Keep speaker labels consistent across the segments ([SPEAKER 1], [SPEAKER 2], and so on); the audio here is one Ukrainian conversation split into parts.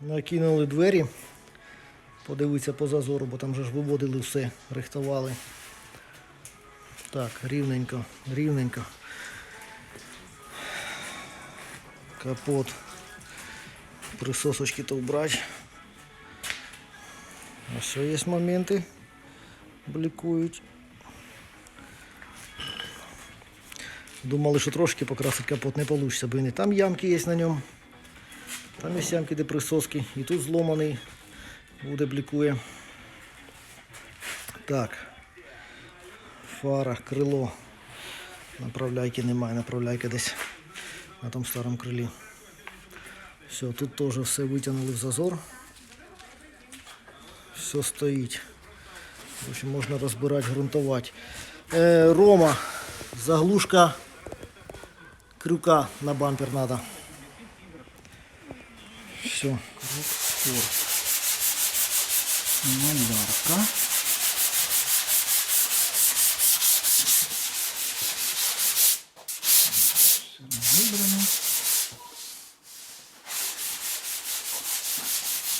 [SPEAKER 1] Накинули двері. Подивитися по зазору, бо там же ж виводили все, рихтували. Так, рівненько, рівненько. Капот. Присосочки то вбрать. А все є моменти. Блікують. Думали, що трошки покрасити капот не вийде, бо і не там ямки є на ньому. Там ямки, де присоски. І тут зломаний. Буде блікує. Так. Фара, крило. Направляйки немає, направляйка десь на тому старому крилі. Все, тут теж все витягнули в зазор. Все стоїть. В общем, можна розбирати, ґрунтувати. Е, Рома, заглушка крюка на бампер надо. все. Рокфор.
[SPEAKER 2] Малярка. Выбрано.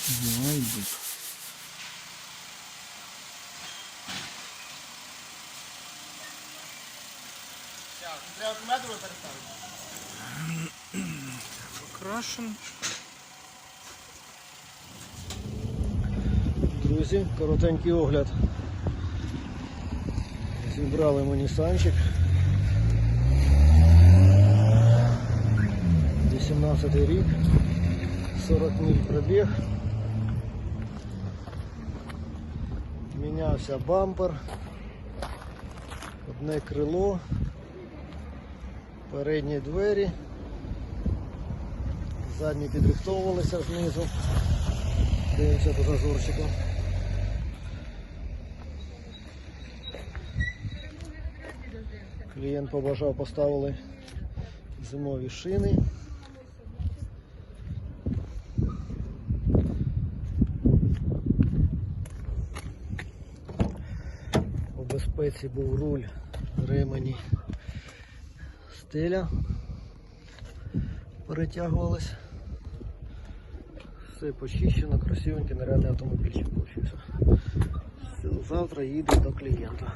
[SPEAKER 2] Вайбик. Треба метро переставити. Покрашен.
[SPEAKER 1] Друзі, коротенький огляд. Зібрали ми Нісанчик. 18 рік, 40 миль пробіг. Мінявся бампер, одне крило, передні двері, задні підрихтовувалися знизу. Дивимося по зазорчику. Клієнт побажав, поставили зимові шини. У безпеці був руль, ремені, стеля перетягувалась. Все почищено, красивенький, нереальний автомобільчик получився. Завтра їду до клієнта.